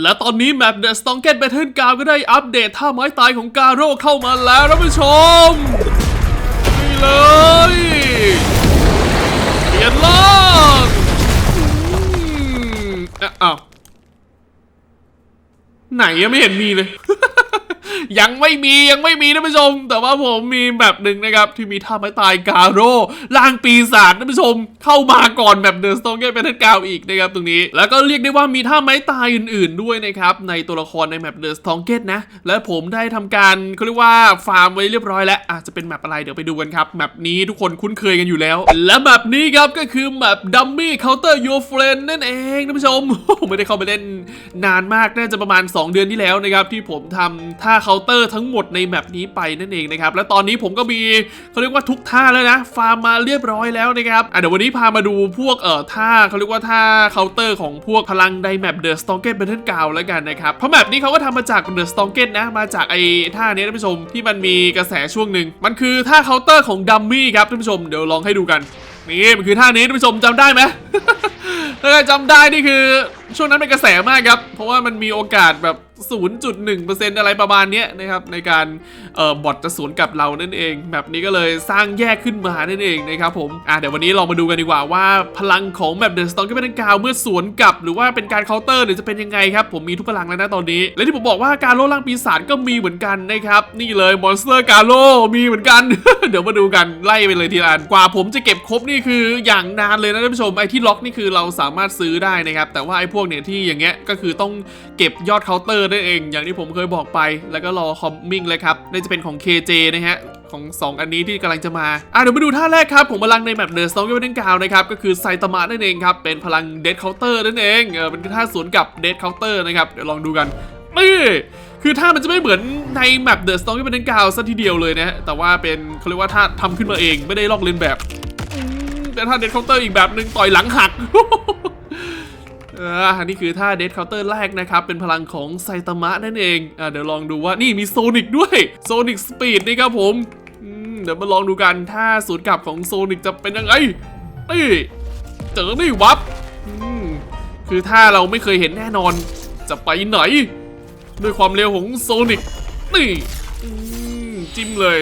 และตอนนี้แมป The s t o n g e t Battle g r o u n d ก็ได้อัปเดตท่าไม้ตายของกาโร่เข้ามาแล้วท่านผู้ชม นี่เลยเปลี่ยนล่างอ้าวไหนยังไม่เห็นมีเลย ยังไม่มียังไม่มีท่านผู้ชม แต่ว่าผมมีแบบหนึ่งนะครับ ที่มีท่าไม้ตายกาโร่ล่างปีศาจท่านผู้ชมเข้ามาก่อนแบบเดอะสโตนเกตเป็นกาวอีกนะครับตรงนี้ แล้วก็เรียกได้ว่ามีท่าไม้ตายอื่น ๆ ด้วยนะครับในตัวละครในแมปเดอะสโตนเกตนะ และผมได้ทำการเขาเรียกว่าฟาร์มไว้เรียบร้อยแล้วอาจจะเป็นแมปอะไรเดี๋ยวไปดูกันครับแมปนี้ทุกคนคุ้นเคยกันอยู่แล้ว และแมปนี้ครับก็คือแมปดัมมี่เคาน์เตอร์ยูเฟรนนั่นเองท่านผู้ชมผมไม่ได้เข้าไปเล่นนานมากน่าจะประมาณ 2 เดือนที่แล้วนะครับที่ผมทำท่าเคาน์เตอร์ทั้งหมดในแมปนี้ไปนั่นเองนะครับ และตอนนี้ผมก็มีเขาเรียกว่าทุกท่าแล้วนะ ฟาร์มมาเรียบร้อยแล้วนะครับเดี๋ยววันนี้พามาดูพวกเอ่อท่าเขาเรียกว่าท่าเคาน์เตอร์ของพวกพลังไดแมปเดอะสตองเกตเบทเทิลกาวแล้วกันนะครับ เพราะแมปนี้เขาก็ทำมาจากเดอะสตองเกตนะ มาจากไอ้ท่านี้ท่านผู้ชมที่มันมีกระแสช่วงหนึ่งมันคือท่าเคาน์เตอร์ของดัมมี่ครับท่านผู้ชมเดี๋ยวลองให้ดูกันนี่มันคือท่านี้ท่านผู้ชมจำได้ไหมถ้าใครจำได้นี่คือช่วงนั้นเป็นกระแสมากครับ เพราะว่ามันมีโอกาสแบบ 0.1%อะไรประมาณนี้นะครับ ในการเอ่อบอทจะสวนกับเรานั่นเอง แบบนี้ก็เลยสร้างแยกขึ้นมานั่นเองนะครับผมอะเดี๋ยววันนี้ลองมาดูกันดีกว่าว่าพลังของแบบเดอะสตองก็เป็นกาวเมื่อสวนกับ หรือว่าเป็นการเคาน์เตอร์หรือจะเป็นยังไงครับ ผมมีทุกพลังแล้วนะตอนนี้ และที่ผมบอกว่าการโล่ล่างปีศาจก็มีเหมือนกันนะครับนี่เลยมอนสเตอร์กาโลมีเหมือนกัน เดี๋ยวมาดูกันไล่ไปเลยทีละอันกว่าผมจะเก็บครบนี่คืออย่างนานเลยนะท่านผู้ชมไอ้ที่ล็อกนี่คือเราสามารถซื้อได้นะครับแต่ว่าไอ้พวกเนี่ยที่อย่างเงี้ยก็คือต้องเก็บยอดเคาน์เตอร์นั่นเอง อย่างที่ผมเคยบอกไป แล้วก็รอคอมมิ่งเลยครับน่าจะเป็นของ KJ นะฮะของ 2 อันนี้ที่กำลังจะมาอะเดี๋ยวมาดูท่าแรกครับผมพลังในแมปเดอะสโตนก็เป็นกาวนะครับก็คือไซตามะนั่นเองครับเป็นพลังเดดเคาน์เตอร์นั่นเองเออเป็นท่าสวนกับเดดเคาน์เตอร์นะครับเดี๋ยวลองดูกันนี่คือท่ามันจะไม่เหมือนในแมปเดอะสโตนก็เป็นกาวซะทีเดียวเลยนะฮะแต่ว่าเป็นเขาเรียกว่าท่าทำขึ้นมาเองไม่ได้ลอกเลียนแบบ แต่ท่าเดดเคาน์เตอร์อีกแบบหนึ่งต่อยหลังหัก อันนี้คือท่าเด d เคาน์เตอร์แรกนะครับ เป็นพลังของไซตามะนั่นเองอเดี๋ยวลองดูว่านี่มีโซนิกด้วยโซนิกสปีดนี่ครับผมเดี๋ยวมาลองดูกันถ้าสูตรกลับของโซนิกจะเป็นยังไงนี่เจอนี่วับคือถ้าเราไม่เคยเห็นแน่นอน จะไปไหน ด้วยความเร็วของโซนิกนี่จิ้มเลย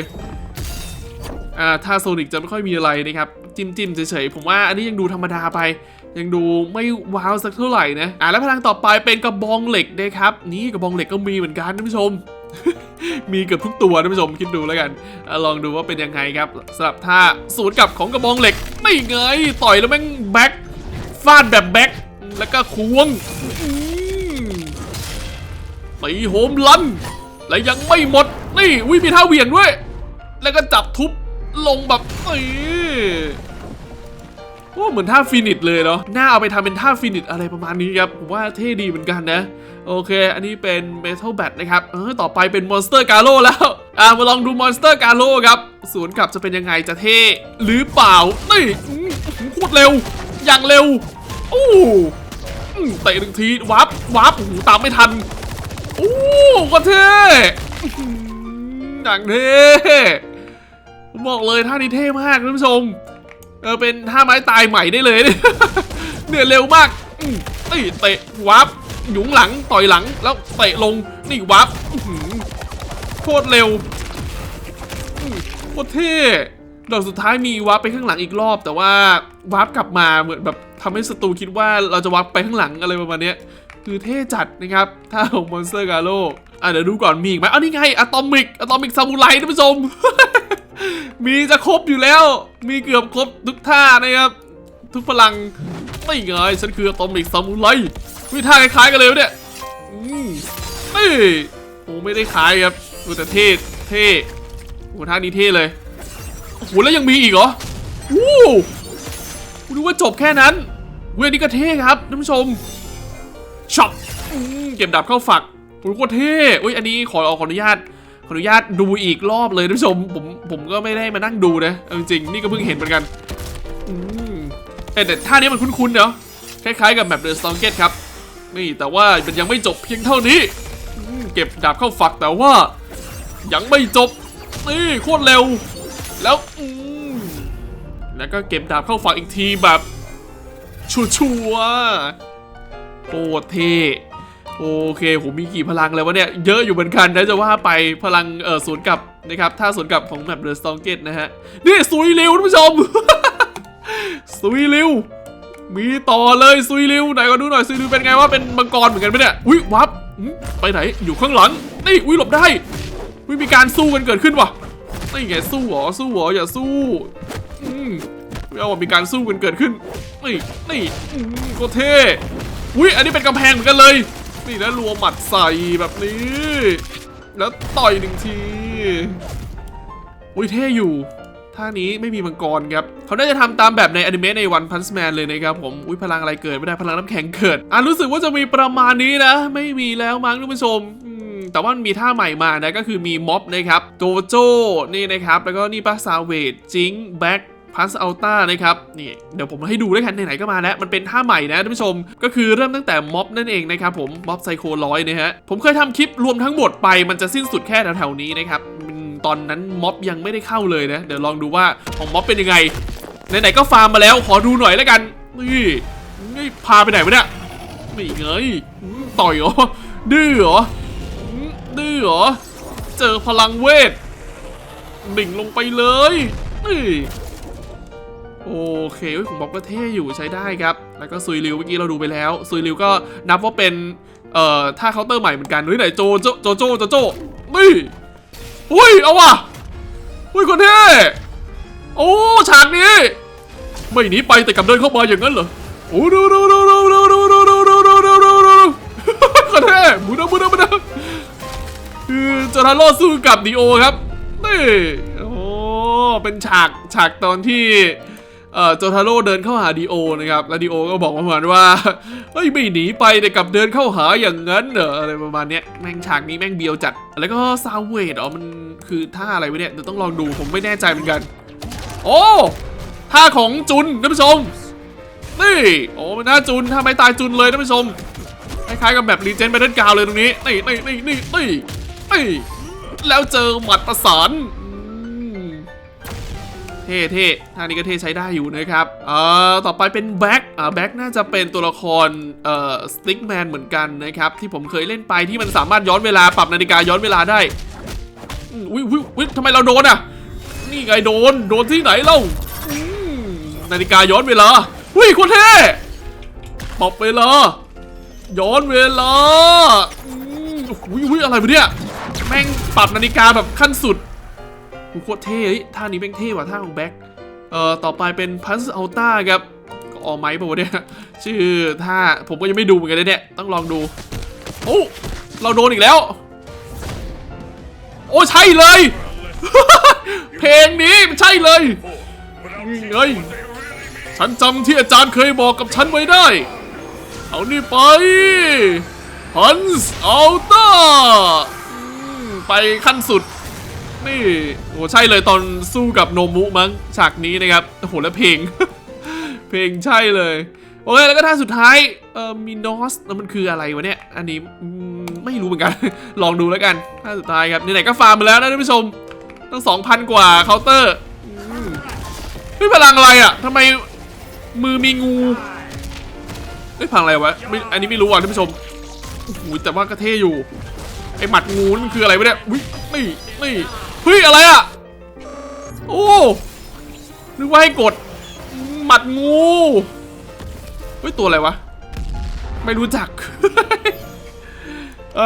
อ่าถ้าโซนิกจะไม่ค่อยมีอะไรนะครับ จิ้มจิ้มเฉยๆผมว่าอันนี้ยังดูธรรมดาไป ยังดูไม่ว้าวสักเท่าไหร่นะอ่าแล้วพลังต่อไปเป็นกระบองเหล็กนะครับ นี่กระบองเหล็กก็มีเหมือนกันท่านผู้ชม มีเกือบทุกตัวท่านผู้ชมคิดดูแล้วกันอลองดูว่าเป็นยังไงครับสำหรับท่าสูตรกลับของกระบองเหล็ก ไม่ไงต่อยแล้วแม่งแบ็คฟาดแบบแบ็คแล้วก็ควงอืมตีโหมลันและยังไม่หมดนี่วิมีท่าเหวี่ยงด้วย แล้วก็จับทุบลงแบบเอ้ย โอ้เหมือนท่าฟินิชเลยเนาะน่าเอาไปทำเป็นท่าฟินิชอะไรประมาณนี้ครับผมว่าเท่ดีเหมือนกันนะ โอเค อันนี้เป็นเมทัลแบทนะครับเออต่อไปเป็นมอนสเตอร์กาโ o แล้วอ่ามาลองดูมอนสเตอร์กาโ o ครับสวนกลับจะเป็นยังไงจะเท่หรือเปล่านี่โคตรเร็ว อย่างเร็วโอ้เตะหนึ่งทีวับวับโอ้ตามไม่ทันโอ้ก็เท่อย่างเท่บอกเลยท่านี้เท่มากท่านผู้ชม เออเป็นท่าไม้ตายใหม่ได้เลยเนี่ยเนี่ยเร็วมากอืมนี่เตะวับหยุงหลังต่อยหลังแล้วเตะลงนี่วับโคตรเร็วโคตรเท่ดอกสุดท้ายมีวับไปข้างหลังอีกรอบ แต่ว่าวับกลับมาเหมือนแบบทำให้ศัตรูคิดว่าเราจะวับไปข้างหลังอะไรประมาณเนี้ยคือเท่จัดนะครับท่าของมอนสเตอร์กาโ o อะเดี๋ยวดูก่อนมีอีกไหมอ้าวนี่ไงอะตอมิกอะตอมิกซามูไรท่านผู้ชม มีจะครบอยู่แล้ว มีเกือบครบทุกท่านะครับ ทุกพลังไม่ไงฉันคือตอมิกซามูไรมีท่าคล้ายๆกันเลยเนี่ยอืมโอ้ไม่ได้คล้ายครับดูแต่เท่เท่โอ้ท่านี้เท่เลยโอ้โหแล้วยังมีอีกเหรอโอ้คุณนึกว่าจบแค่นั้นเวยนี่ก็เท่ครับท่านผู้ชมช็อปเก็บดาบเข้าฝักโอ้โหเท่อุ้ยอันนี้ขอขออนุญาต ขออนุญาตดูอีกรอบเลยท่านผู้ชมผมผมก็ไม่ได้มานั่งดูนะจริงๆนี่ก็เพิ่งเห็นเหมือนกันแต่ท่านี้มันคุ้นๆเนาะคล้ายๆกับแบบเดอะสตองเกตครับนี่แต่ว่ามันยังไม่จบเพียงเท่านี้ เก็บดาบเข้าฝักแต่ว่า ยังไม่จบนี่โคตรเร็ว แล้วแล้วก็เก็บดาบเข้าฝักอีกทีแบบชัวๆโคตรเท่ โอเคผมมีกี่พลังแล้ววะเนี่ย เยอะอยู่เหมือนกันนะจะว่าไปพลังเออสวนกลับนะครับถ้าสวนกลับของแบบเดอะสตองเกตนะฮะ นี่ซุยเร็วท่านผู้ชม ซุยเร็วมีต่อเลยซุยเร็วไหนก็ดูหน่อยซุยเร็วเป็นไงว่าเป็นมังกรเหมือนกันไหมเนี่ย อุ้ยวับไปไหนอยู่ข้างหลัง นี่อุ้ยหลบได้อุ้ยมีการสู้กันเกิดขึ้นวะนี่ไงสู้หรอสู้หรออย่าสู้อืมเอาว่ามีการสู้กันเกิดขึ้นนี่นี่อืมโคตรเท่อุ้ยอันนี้เป็นกำแพงเหมือนกันเลย นี่แล้วรัวหมัดใส่แบบนี้ แล้วต่อยหนึ่งทีอุ้ยเท่อยู่ท่านี้ไม่มีมังกรครับ เขาน่าจะทำตามแบบในอนิเมะใน One Punch Man เลยนะครับผม อุ้ยพลังอะไรเกิดไม่ได้พลังน้ำแข็งเกิด อะรู้สึกว่าจะมีประมาณนี้นะ ไม่มีแล้วมั้งท่านผู้ชมแต่ว่ามันมีท่าใหม่มานะก็คือมีม็อบนะครับโจโจ้นี่นะครับ แล้วก็นี่ปาซาเวดจิงแบ็ค พัสอัลต้านะครับนี่เดี๋ยวผมให้ดูด้วยกันไหนๆก็มาแล้ว มันเป็นท่าใหม่นะท่านผู้ชม ก็คือเริ่มตั้งแต่ม็อบนั่นเองนะครับผมม็อบไซโคร้อยนะฮะผมเคยทำคลิปรวมทั้งหมดไปมันจะสิ้นสุดแค่แถวๆนี้นะครับตอนนั้นม็อบยังไม่ได้เข้าเลยนะ เดี๋ยวลองดูว่าของม็อบเป็นยังไงไหนๆก็ฟาร์มมาแล้วขอดูหน่อยแล้วกันนี่นี่พาไปไหนวะเนี่ยนี่ไงอืมต่อยเหรอดื้อเหรอดื้อเหรอเจอพลังเวทดิ่งลงไปเลยนี่ โอเคของบ๊อบก็เท่อยู่ใช้ได้ครับ แล้วก็ซุยริวเมื่อกี้เราดูไปแล้วซุยริวก็นับว่าเป็น เอ่อท่าเคาน์เตอร์ใหม่เหมือนกันเฮ้ยไหนโจโจโจโจโจโจนี่อุ้ยเอาว่ะอุ้ยคนเท่โอ้ฉากนี้ ไม่หนีไปแต่กลับเดินเข้ามาอย่างนั้นเหรอโอ้ดูดูดูดูดูดูดูดูดูดูดูดูดูคนเท่บุดาบุดาบุดาคือจอร์ทาโร่สู้กับดีโอครับนี่โอ้เป็นฉากฉากตอนที่ เอ่อโจทาโร่เดินเข้าหาดีโอนะครับแล้วดีโอก็บอกมาเหมือนว่าเฮ้ยไม่หนีไปแต่กลับเดินเข้าหาอย่างนั้นเหรออะไรประมาณเนี้ยแม่งฉากนี้แม่งเบียวจัด แล้วก็ซาวเวดอ๋อมันคือท่าอะไรวะเนี่ยเดี๋ยวต้องลองดูผมไม่แน่ใจเหมือนกัน โอ้ท่าของจุนท่านผู้ชมนี่โอ้เป็นหน้าจุนท่าไมตายจุนเลยท่านผู้ชมคล้ายๆกับแบบรีเจนไปเดินกาวเลยตรงนี้นี่นี่นี่นี่นี่แล้วเจอหมัดประสาน ท่เท่ท่านี้ก็เท่ใช้ได้อยู่นะครับเอ่อต่อไปเป็นแบ็คอ่าแบ็คน่าจะเป็นตัวละครเอ่อสติ๊กแมนเหมือนกันนะครับที่ผมเคยเล่นไปที่มันสามารถย้อนเวลาปรับนาฬิกาย้อนเวลาได้อุ้ยอุ้ยอุ้ยทำไมเราโดนอะนี่ไงโดนโดนที่ไหนเล่านาฬิกาย้อนเวลาอุ้ยคนเท่ปรับเวลาย้อนเวลาอืมอุ้ยอุ้ยอะไรวะเนี่ยแม่งปรับนาฬิกาแบบขั้นสุด กูโคตรเท่เฮ้ยท่านี้แม่งเท่ว่ะท่าของแบ็คเอ่อต่อไปเป็นพัสอัลต้าครับก็ออไม้ป่าวะเนี่ยชื่อท่าผมก็ยังไม่ดูเหมือนกันเลยเนี่ยต้องลองดูโอ้เราโดนอีกแล้ว โอ้ใช่เลย เพลงนี้มันใช่เลยนี่ไงฉันจำที่อาจารย์เคยบอกกับฉันไว้ได้ เอานี่ไปฮันส์อัลต้าไปขั้นสุด นี่โอ้ใช่เลยตอนสู้กับโนมุมั้งฉากนี้นะครับโอ้โหแล้วเพลง เพลงใช่เลยโอเคแล้วก็ท่าสุดท้ายเอ่อมินอสมันคืออะไรวะเนี่ย อันนี้ไม่รู้เหมือนกัน ลองดูแล้วกันท่าสุดท้ายครับไหนๆก็ฟาร์มมาแล้วนะท่านผู้ชมตั้งสองพันกว่าเคาน์เตอร์อืมเฮ้ยพลังอะไรอะทำไมมือมีงูเฮ้ยพลังอะไรวะไม่อันนี้ไม่รู้อะท่านผู้ชมโอ้โหแต่ว่าก็เท่อยู่ไอหมัดงูนี่มันคืออะไรวะเนี่ยอุ๊ยนี่นี่ เฮ้ย อะไรอะ โอ้นึกว่าให้กด หมัดงู เฮ้ย ตัวอะไรวะ ไม่รู้จัก เอ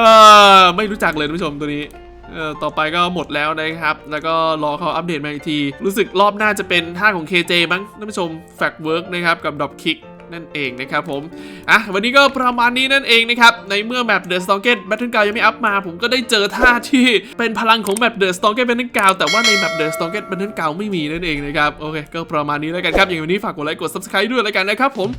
อไม่รู้จักเลยท่านผู้ชมตัวนี้เออต่อไปก็หมดแล้วนะครับ แล้วก็รอเขาอัปเดตมาอีกที รู้สึกรอบหน้าจะเป็นท่าของ KJ มั้งท่านผู้ชมแฟกเวิร์กนะครับ กับดอ p คิก นั่นเองนะครับผม อะ วันนี้ก็ประมาณนี้นั่นเองนะครับ ในเมื่อแมปเดอะสตองเกตแบทเทิลกาวยังไม่อัพมา ผมก็ได้เจอท่าที่เป็นพลังของแมปเดอะสตองเกตแบทเทิลกาวแต่ว่าในแมปเดอะสตองเกตแบทเทิลกาวไม่มีนั่นเองนะครับ โอเค ก็ประมาณนี้แล้วกันครับ อย่างวันนี้ฝากกดไลค์ กด subscribe ด้วยแล้วกันนะครับผม